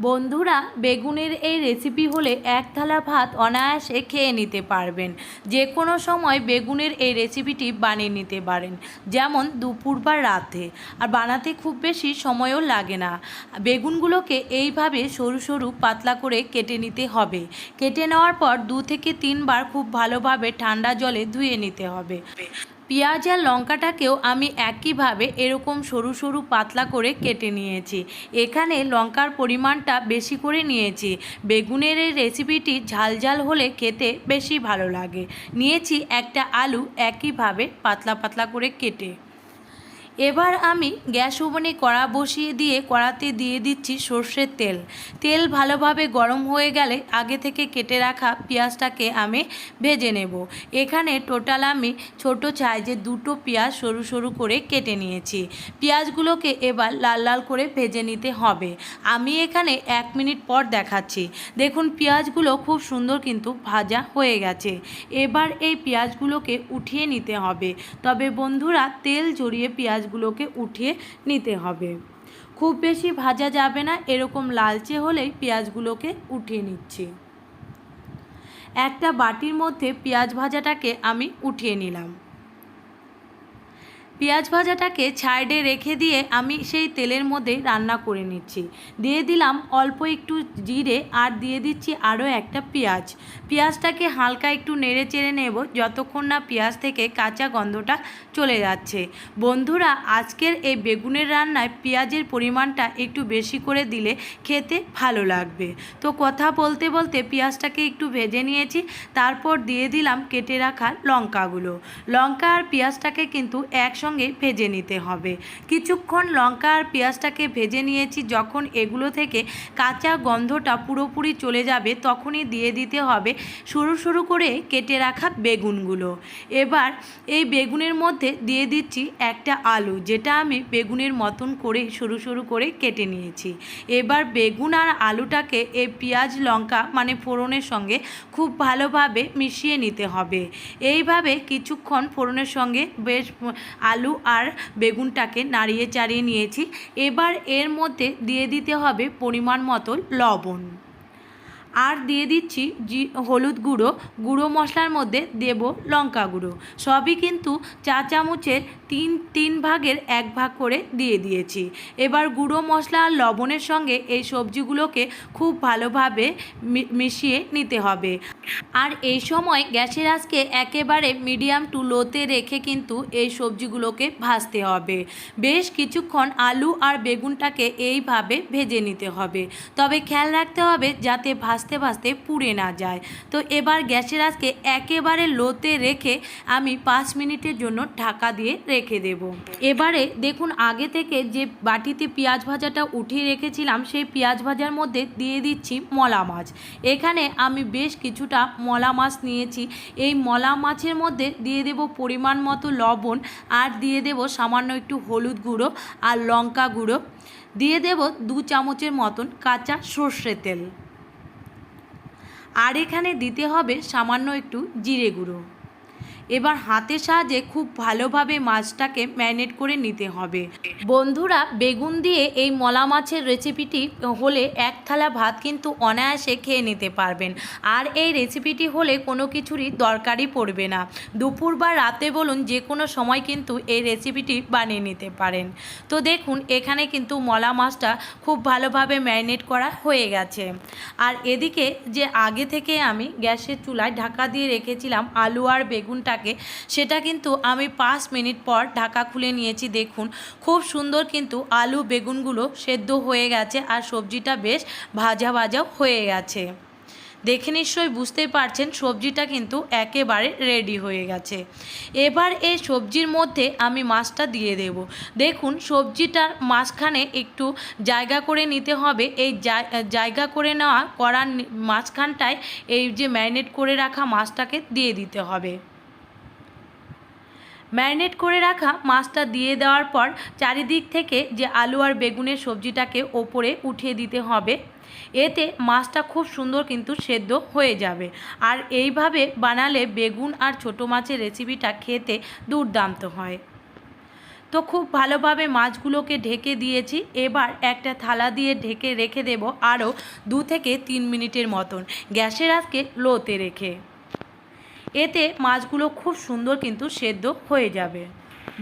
বন্ধুরা, বেগুনের এই রেসিপি হলে এক থালা ভাত অনায়াসে খেয়ে নিতে পারবেন। যে কোনো সময় বেগুনের এই রেসিপিটি বানিয়ে নিতে পারেন, যেমন দুপুর বা রাতে। আর বানাতে খুব বেশি সময়ও লাগে না। বেগুনগুলোকে এইভাবে সরু সরু পাতলা করে কেটে নিতে হবে। কেটে নেওয়ার পর দু থেকে তিনবার খুব ভালোভাবে ঠান্ডা জলে ধুয়ে নিতে হবে। পেঁয়াজ আর লঙ্কাটাকেও আমি একইভাবে এরকম সরু সরু পাতলা করে কেটে নিয়েছি। এখানে লঙ্কার পরিমাণটা বেশি করে নিয়েছি। বেগুনের এই রেসিপিটি ঝাল ঝাল হলে খেতে বেশি ভালো লাগে। নিয়েছি একটা আলু একইভাবে পাতলা পাতলা করে কেটে। এবার আমি গ্যাস ওভেনে কড়া বসিয়ে দিয়ে কড়াতে দিয়ে দিচ্ছি সর্ষের তেল। তেল ভালোভাবে গরম হয়ে গেলে আগে থেকে কেটে রাখা পেঁয়াজটাকে আমি ভেজে নেব। এখানে টোটাল আমি ছোট সাইজে দুটো পেঁয়াজ সরু সরু করে কেটে নিয়েছি। পেঁয়াজগুলোকে এবার লাল লাল করে ভেজে নিতে হবে। আমি এখানে এক মিনিট পর দেখাচ্ছি। দেখুন, পেঁয়াজগুলো খুব সুন্দর কিন্তু ভাজা হয়ে গেছে। এবার এই পেঁয়াজগুলোকে উঠিয়ে নিতে হবে। তবে বন্ধুরা, তেল জড়িয়ে পেঁয়াজগুলোকে উঠিয়ে নিতে হবে। খুব বেশি ভাজা যাবে না, এরকম লালচে হলেই পেঁয়াজগুলোকে উঠিয়ে নিচ্ছি। একটা বাটির মধ্যে পেঁয়াজ ভাজাটাকে আমি উঠিয়ে নিলাম। পেঁয়াজ ভাজাটাকে সাইডে রেখে দিয়ে আমি সেই তেলের মধ্যে রান্না করে নিচ্ছি। দিয়ে দিলাম অল্প একটু জিরে আর দিয়ে দিচ্ছি আরও একটা পেঁয়াজ। পেঁয়াজটাকে হালকা একটু নেড়ে চেড়ে নেব যতক্ষণ না পেঁয়াজ থেকে কাঁচা গন্ধটা চলে যাচ্ছে। বন্ধুরা, আজকের এই বেগুনের রান্নায় পেঁয়াজের পরিমাণটা একটু বেশি করে দিলে খেতে ভালো লাগবে। তো কথা বলতে বলতে পেঁয়াজটাকে একটু ভেজে নিয়েছি, তারপর দিয়ে দিলাম কেটে রাখা লঙ্কাগুলো। লঙ্কা আর পেঁয়াজটাকে কিন্তু একসঙ্গে ভেজে নিতে হবে। কিছুক্ষণ লঙ্কা আর পেঁয়াজটাকে ভেজে নিয়েছি। যখন এগুলো থেকে কাঁচা গন্ধটা পুরোপুরি চলে যাবে, তখনই দিয়ে দিতে হবে সরু সরু করে কেটে রাখা বেগুনগুলো। এবার এই বেগুনের মধ্যে দিয়ে দিচ্ছি একটা আলু, যেটা আমি বেগুনের মতন করে সরু সরু করে কেটে নিয়েছি। এবার বেগুন আর আলুটাকে এই পেঁয়াজ, লঙ্কা মানে ফোড়নের সঙ্গে খুব ভালোভাবে মিশিয়ে নিতে হবে। এইভাবে কিছুক্ষণ ফোড়নের সঙ্গে বেশ আলু আর বেগুনটাকে নাড়িয়ে চাড়িয়ে নিয়েছি। এবার এর মধ্যে দিয়ে দিতে হবে পরিমাণ মতো লবণ। আর দিয়ে দিচ্ছি জি, হলুদ গুঁড়ো। গুঁড়ো মশলার মধ্যে দেব লঙ্কা গুঁড়ো। সবই কিন্তু চা চামচের তিন তিন ভাগের এক ভাগ করে দিয়ে দিয়েছি। এবার গুঁড়ো মশলা আর লবণের সঙ্গে এই সবজিগুলোকে খুব ভালোভাবে মিশিয়ে নিতে হবে। আর এই সময় গ্যাসের আজকে একেবারে মিডিয়াম টু লোতে রেখে কিন্তু এই সবজিগুলোকে ভাজতে হবে। বেশ কিছুক্ষণ আলু আর বেগুনটাকে এইভাবে ভেজে নিতে হবে। তবে খেয়াল রাখতে হবে যাতে ভাজতে ভাজতে পুড়ে না যায়। তো এবার গ্যাসের আজকে একেবারে লোতে রেখে আমি পাঁচ মিনিটের জন্য ঢাকা দিয়ে রেখে দেব। এবারে দেখুন আগে থেকে যে বাটিতে পেঁয়াজ ভাজাটা উঠিয়ে রেখেছিলাম, সেই পেঁয়াজ ভাজার মধ্যে দিয়ে দিচ্ছি মলা মাছ। এখানে আমি বেশ কিছুটা মলা মাছ নিয়েছি। এই মলা মাছের মধ্যে দিয়ে দেব পরিমাণ মতো লবণ আর দিয়ে দেব সামান্য একটু হলুদ গুঁড়ো আর লঙ্কা গুঁড়ো। দিয়ে দেব দু চামচের মতন কাঁচা সর্ষে তেল। আর এখানে দিতে হবে সামান্য একটু জিরে গুঁড়ো। এবার হাতের সাহায্যে খুব ভালোভাবে মাছটাকে ম্যারিনেট করে নিতে হবে। বন্ধুরা, বেগুন দিয়ে এই মলা মাছের রেসিপিটি হলে এক থালা ভাত কিন্তু অনায়াসে খেয়ে নিতে পারবেন। আর এই রেসিপিটি হলে কোনো কিছুরই দরকারই পড়বে না। দুপুর বা রাতে বলুন, যে কোনো সময় কিন্তু এই রেসিপিটি বানিয়ে নিতে পারেন। তো দেখুন, এখানে কিন্তু মলা মাছটা খুব ভালোভাবে ম্যারিনেট করা হয়ে গেছে। আর এদিকে যে আগে থেকে আমি গ্যাসের চুলায় ঢাকা দিয়ে রেখেছিলাম আলু আর বেগুনটাকে সেটা কিন্তু আমি পাঁচ মিনিট পর ঢাকা খুলে নিয়েছি, দেখুন। খুব সুন্দর কিন্তু আলু বেগুনগুলো সেদ্ধ হয়ে গেছে আর সবজিটা বেশ ভাজা ভাজাও হয়ে গেছে। দেখে নিশ্চয়ই বুঝতেই পারছেন, সবজিটা কিন্তু একেবারে রেডি হয়ে গেছে। এবার এই সবজির মধ্যে আমি মাছটা দিয়ে দেব। দেখুন, সবজিটার মাঝখানে একটু জায়গা করে নিতে হবে। এই জায়গা করে নেওয়া করার মাঝখানটায় এই যে ম্যারিনেট করে রাখা মাছটাকে দিয়ে দিতে হবে। ম্যারিনেট করে রাখা মাছটা দিয়ে দেওয়ার পর চারিদিক থেকে যে আলু আর বেগুনের সবজিটাকে ওপরে উঠিয়ে দিতে হবে। এতে মাছটা খুব সুন্দর কিন্তু সেদ্ধ হয়ে যাবে। আর এইভাবে বানালে বেগুন আর ছোটো মাছের রেসিপিটা খেতে দুর্দান্ত হয়। তো খুব ভালোভাবে মাছগুলোকে ঢেকে দিয়েছি। এবার একটা থালা দিয়ে ঢেকে রেখে দেব আরও দু থেকে তিন মিনিটের মতন। গ্যাসের আজকে লোতে রেখে। এতে মাছগুলো খুব সুন্দর কিন্তু সেদ্ধ হয়ে যাবে।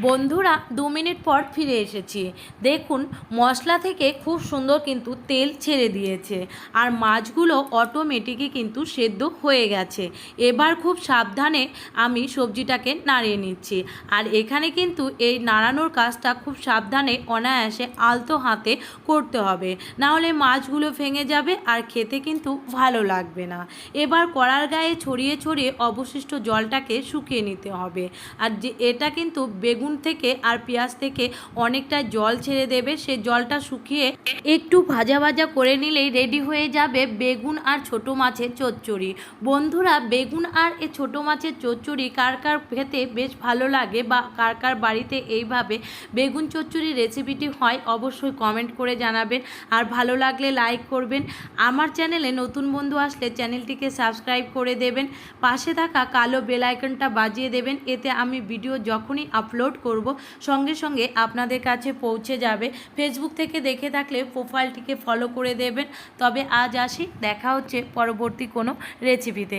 বন্ধুরা, দু মিনিট পর ফিরে এসেছি। দেখুন, মশলা থেকে খুব সুন্দর কিন্তু তেল ছেড়ে দিয়েছে। আর মাছগুলো অটোমেটিকই কিন্তু সেদ্ধ হয়ে গেছে। এবার খুব সাবধানে আমি সবজিটাকে নাড়িয়ে নিচ্ছি। আর এখানে কিন্তু এই নাড়ানোর কাজটা খুব সাবধানে, অনায়াসে আলতো হাতে করতে হবে। নাহলে মাছগুলো ভেঙে যাবে আর খেতে কিন্তু ভালো লাগবে না। এবার কড়ার গায়ে ছড়িয়ে ছড়িয়ে অবশিষ্ট জলটাকে শুকিয়ে নিতে হবে। আর যে, এটা কিন্তু বেগুন থেকে আর পেঁয়াজ থেকে অনেকটা জল ছেড়ে দেবে। সে জলটা শুকিয়ে একটু ভাজা ভাজা করে নিলেই রেডি হয়ে যাবে বেগুন আর ছোট মাছের চচ্চড়ি। বন্ধুরা, বেগুন আর এ ছোট মাছের চচ্চড়ি কার কার খেতে বেশ ভালো লাগে বা কার কার বাড়িতে এইভাবে বেগুন চচ্চড়ি রেসিপিটি হয় অবশ্যই কমেন্ট করে জানাবেন। আর ভালো লাগলে লাইক করবেন। আমার চ্যানেলে নতুন বন্ধু আসলে চ্যানেলটিকে সাবস্ক্রাইব করে দেবেন। পাশে থাকা কালো বেল আইকনটা বাজিয়ে দেবেন। এতে আমি ভিডিও যখনই আপলোড করব। সঙ্গে সঙ্গে আপনাদের কাছে পৌঁছে যাবে। ফেসবুক থেকে দেখে থাকলে প্রোফাইলটিকে ফলো করে দেবেন। তবে আজ আসি, দেখা হচ্ছে পরবর্তী কোনো রেসিপিতে